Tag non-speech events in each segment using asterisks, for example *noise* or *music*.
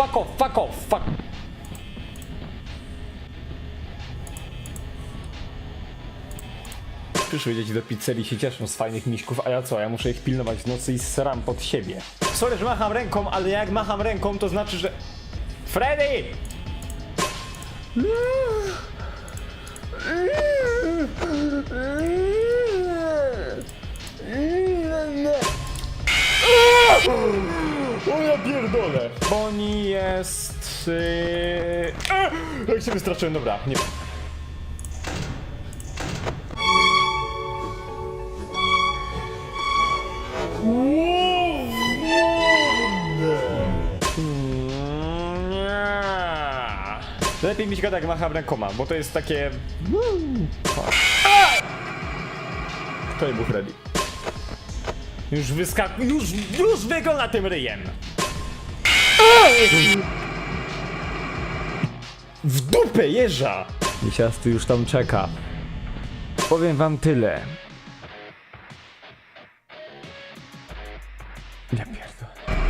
fuck off, fuck off, fuck. Przyszły dzieci do pizzerii się cieszą z fajnych miśków, a ja co? Ja muszę ich pilnować w nocy i sram pod siebie. Sorry, że macham ręką, ale jak macham ręką, to znaczy, że... Freddy! O ja pierdolę! Bonnie jest... Yy... A! Jak się wystraszyłem, dobra, nie... Nie. Lepiej mi się gada jak macham rękoma, bo to jest takie... A! To nie był Freddy. Już wyskak... Już, już wygląda tym ryjem! W dupę jeża! Misiasty już tam czeka. Powiem wam tyle. Ja pierdolę.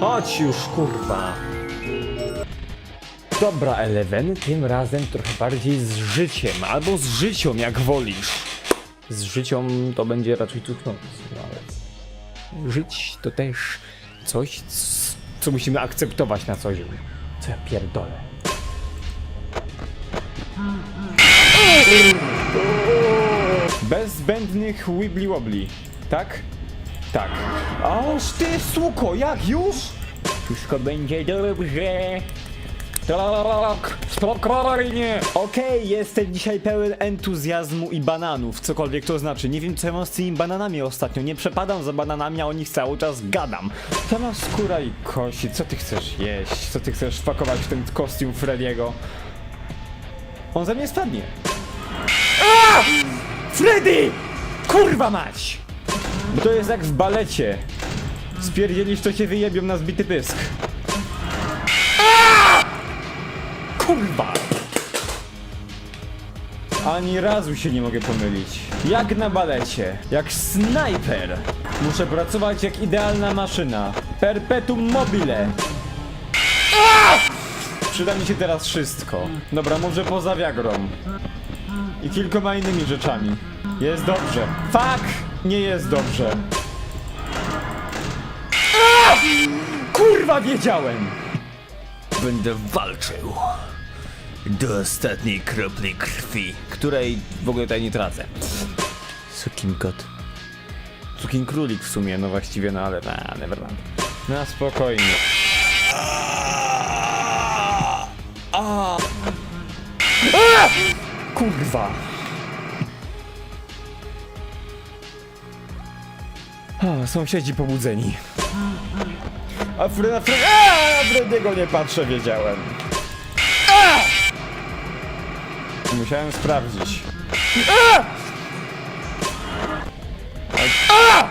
Chodź już, kurwa. Dobra, Eleven, tym razem trochę bardziej z życiem, albo z życią, jak wolisz. Z życią to będzie raczej cuchnące, no ale... Żyć to też coś, co musimy akceptować na co dzień. Co ja pierdolę. Bez zbędnych wibbly wobbly, tak? Tak. Oż ty suko, jak już? Wszystko będzie dobrze. Tak, spokojnie. Okej, jestem dzisiaj pełen entuzjazmu i bananów, cokolwiek to znaczy. Nie wiem, co ja mam z tymi bananami ostatnio. Nie przepadam za bananami, a o nich cały czas gadam. Sama skóra i kości, co ty chcesz jeść? Co ty chcesz wpakować w ten kostium Frediego? On ze mnie spadnie. A! Freddy! Kurwa mać! To jest jak w balecie. Spierdzielisz, to cię wyjebią na zbity pysk. Kurwa! Ani razu się nie mogę pomylić. Jak na balecie. Jak snajper. Muszę pracować jak idealna maszyna. Perpetuum mobile. Przyda mi się teraz wszystko. Dobra, może poza Viagrą. I kilkoma innymi rzeczami. Jest dobrze. Fuck! Nie jest dobrze. Kurwa, wiedziałem! Będę walczył do ostatniej kropli krwi. Której w ogóle tutaj nie tracę. Sukin kot. Cukin królik w sumie, no właściwie, no ale na, neverland. Na spokojnie. A! Kurwa! A, sąsiedzi pobudzeni. A Fred, a Fred, a, Frediego nie patrzę, wiedziałem. Musiałem sprawdzić. A! A!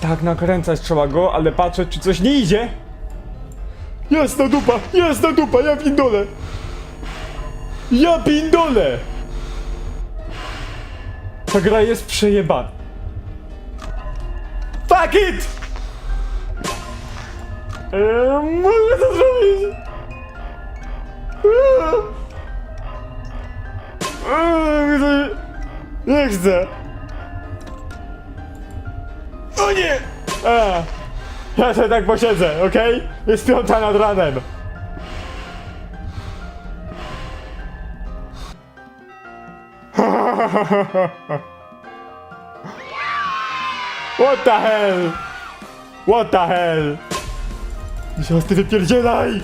Tak nakręcać trzeba go, ale patrzeć czy coś nie idzie. Jasna dupa, jasna dupa, ja pindolę. Ja pindolę. Ta gra jest przejebana. Fuck it! Eee, mogę to zrobić! Eee. Eee, to- Nie chcę! O nie! A, ja sobie tak posiedzę, okej? Jest piąta nad ranem. *laughs* What the hell? What the hell? Musiałem ty wypierdzielaj!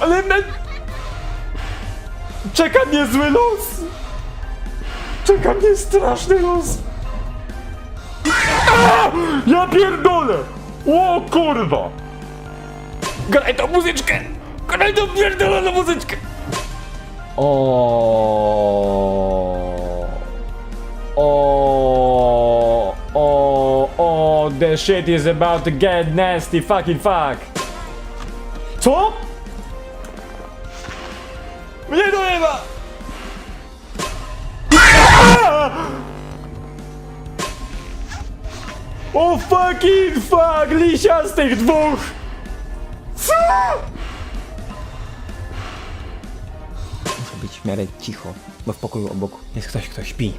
Ale me... Czeka mnie zły los! Czeka mnie straszny los! Ja pierdolę! O kurwa! Graj tą muzyczkę! Graj tą pierdoloną muzyczkę! O. O. The shit is about to get nasty fucking fuck. Co? Mnie dojeba! O fucking fuck! Lisia z tych dwóch! Muszę być w miarę cicho, bo w pokoju obok jest ktoś, kto śpi.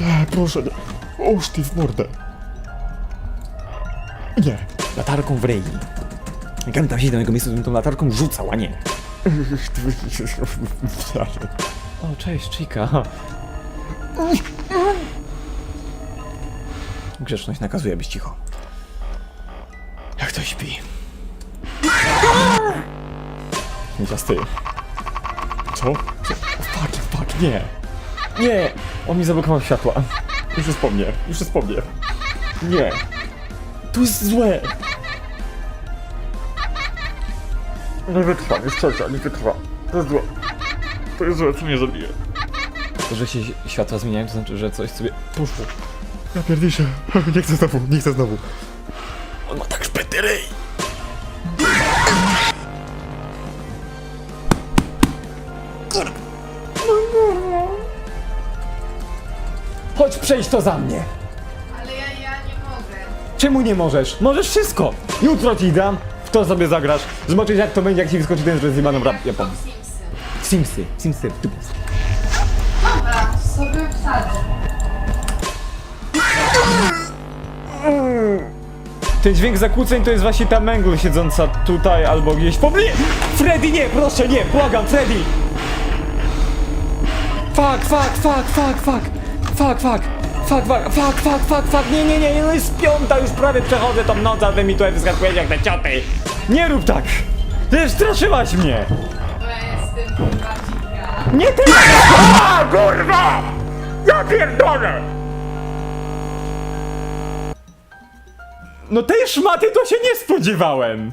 Nie, proszę. Oż ty w mordę. Nie. Latarką w ryj. Jak on tam siedzi na jego miejscu, to bym tą latarką rzucał, a nie. O, cześć, Chica. Grzeczność nakazuje być cicho. Jak to śpi? Teraz ty. Co? Co? Fuck, fuck, nie. Nie! On mi zablokował światła. Już jest po mnie, już jest po mnie. Nie. To jest złe. Nie wytrwa, nie trzecia, nie wytrwa. To jest złe. To jest złe, co mnie zabije. To, że się światła zmieniają, to znaczy, że coś sobie poszło. Ja pierdziszę. Nie chcę znowu, nie chcę znowu. On ma tak szpety ryj. Chodź przejść to za mnie. Ale ja, ja nie mogę. Czemu nie możesz? Możesz wszystko! Jutro ci dam, to sobie zagrasz. Zobaczysz jak to będzie, jak ci wyskoczy ten z zjebaną rap Jak Japon. są Simsy. Simsy, Simsy, ty Dobra, sobie wsadzę. Ten dźwięk zakłóceń to jest właśnie ta męgla siedząca tutaj albo gdzieś pobli... Freddy nie, proszę nie, błagam, Freddy! Fuck, fuck, fuck, fuck, fuck, fuck, fuck. Fuck, fuck, fuck, fuck, fuck, fuck, nie, nie, nie, no jest piąta, już prawie przechodzę tą noc, a wy mi tutaj wyskakujecie jak te cioty. Nie rób tak! Ty straszyłaś mnie! Bo ja jestem kurwa dzika. Nie ty! A, kurwa! Ja pierdolę! No tej szmaty to się nie spodziewałem!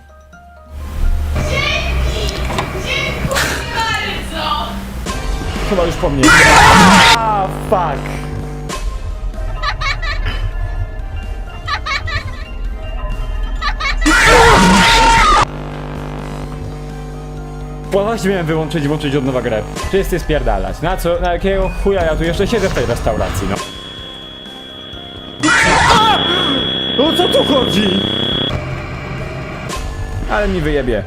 Bardzo! Chyba już po mnie. A, fuck! Właśnie miałem wyłączyć, włączyć od nowa grę. Wszyscy spierdalać. Na co, na jakiego chuja ja tu jeszcze siedzę w tej restauracji, no? O co tu chodzi? Ale mi wyjebie.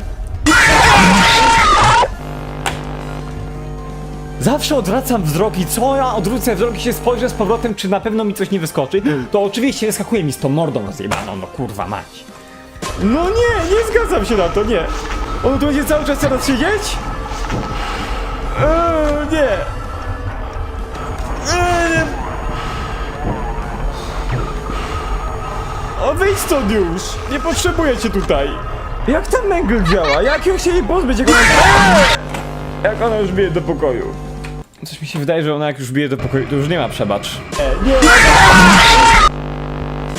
Zawsze odwracam wzrok i co ja odwrócę wzrok i się spojrzę z powrotem, czy na pewno mi coś nie wyskoczy, to oczywiście wyskakuje mi z tą mordą rozjebaną, no kurwa mać. No nie, nie zgadzam się na to, nie. On tu będzie cały czas teraz siedzieć? Eee, nie. Eee. O, wyjdź stąd już! Nie potrzebuję cię tutaj! Jak ten męgl działa? Jak ją się jej pozbyć, jak ona... Eee! Jak ona już bije do pokoju. Coś mi się wydaje, że ona jak już bije do pokoju, to już nie ma przebacz. E, nie!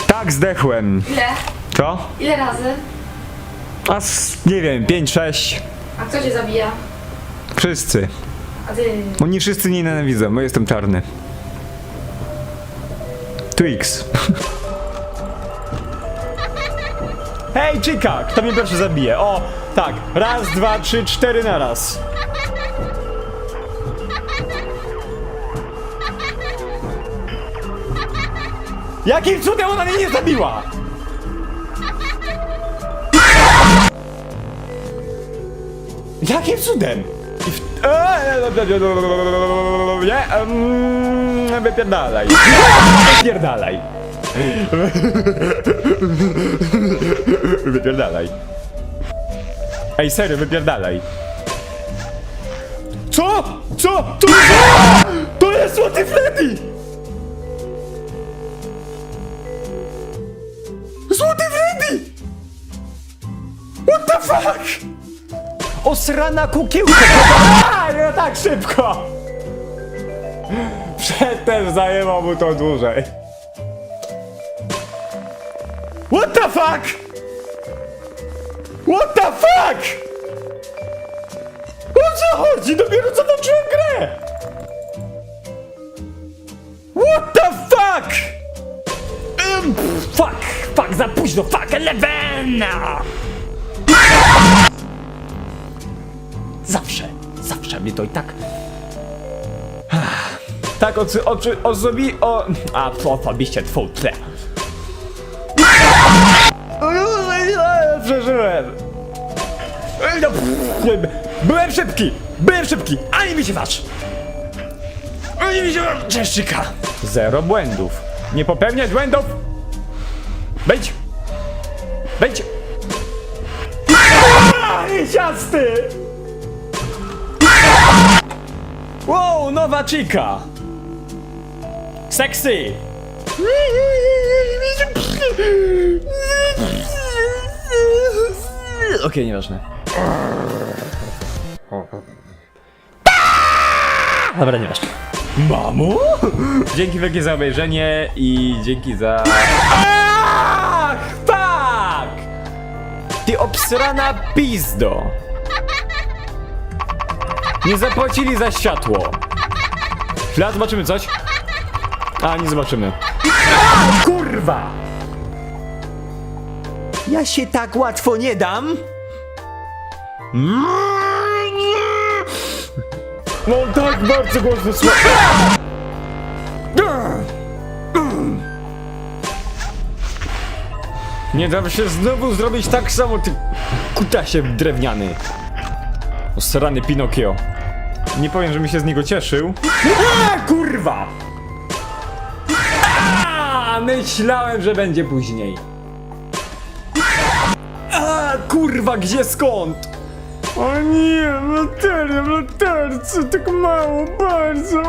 Tak, zdechłem. Ile? Co? Ile razy? A z, nie wiem, 5-6. A kto cię zabija? Wszyscy. A ty... Oni wszyscy nie nienawidzą, bo jestem czarny. Twix. *laughs* Hej, Chica! Kto mnie pierwszy zabije? O, tak. Raz, dwa, trzy, cztery na raz. *laughs* Jakim cudem ona mnie nie zabiła? Jakim cudem? I w... Nie, em, wypierdalaj. Wypierdalaj. Wypierdalaj. Ej, serio, wypierdalaj. Co? Co? To jest... To jest Złoty Freddy! Złoty Freddy! What the fuck? Osrana kukiełka! A, nie tak szybko! Przedtem zajęło mu to dłużej. What the fuck? What the fuck? O co chodzi? Dopiero co włączyłem grę! What the fuck? Um, fuck, fuck, za późno, fuck, eleven! Zawsze, zawsze mnie to i tak... Tak, oczy, oczy, osobi, o... A, to osobiście, tfu, tle. Przeżyłem. No, Byłem szybki, byłem szybki, ani mi się wasz. Ani mi się wasz, Czeszczyka. Zero błędów. Nie popełniać błędów. Być. Być. Ciasty! Wow, nowa chica! Sexy! Okej, nieważne. Dobra, nieważne. Mamo? Dzięki wielkie za obejrzenie i dzięki za... Ach, tak! Ty obsrana pizdo! Nie zapłacili za światło. Chwila, zobaczymy coś. A, nie zobaczymy. Kurwa! Ja się tak łatwo nie dam. No tak bardzo głośno słyszę. Nie dam się znowu zrobić tak samo, ty kutasie drewniany. Osrany Pinokio. Nie powiem, że mi się z niego cieszył. A, kurwa! A, myślałem, że będzie później. A, kurwa, gdzie skąd? O nie, latarnia, w latarce, tak mało, bardzo.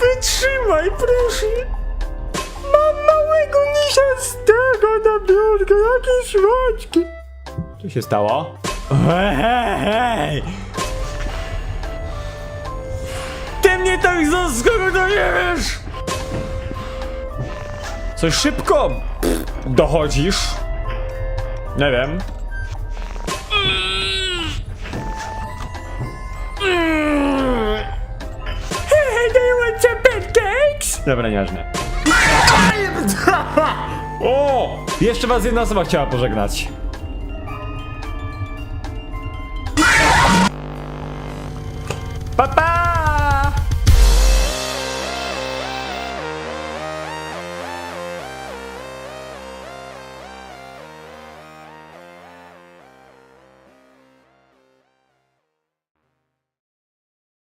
Wytrzymaj, proszę. Mam małego nisiastego na biurkę, jakie szmaczki. Co się stało? Hej! Ty mnie tak zaskakujesz! Coś szybko pff, dochodzisz? Nie wiem. Hey, do you want some pancakes? Dobra, nieważne. O! Jeszcze was jedna osoba chciała pożegnać.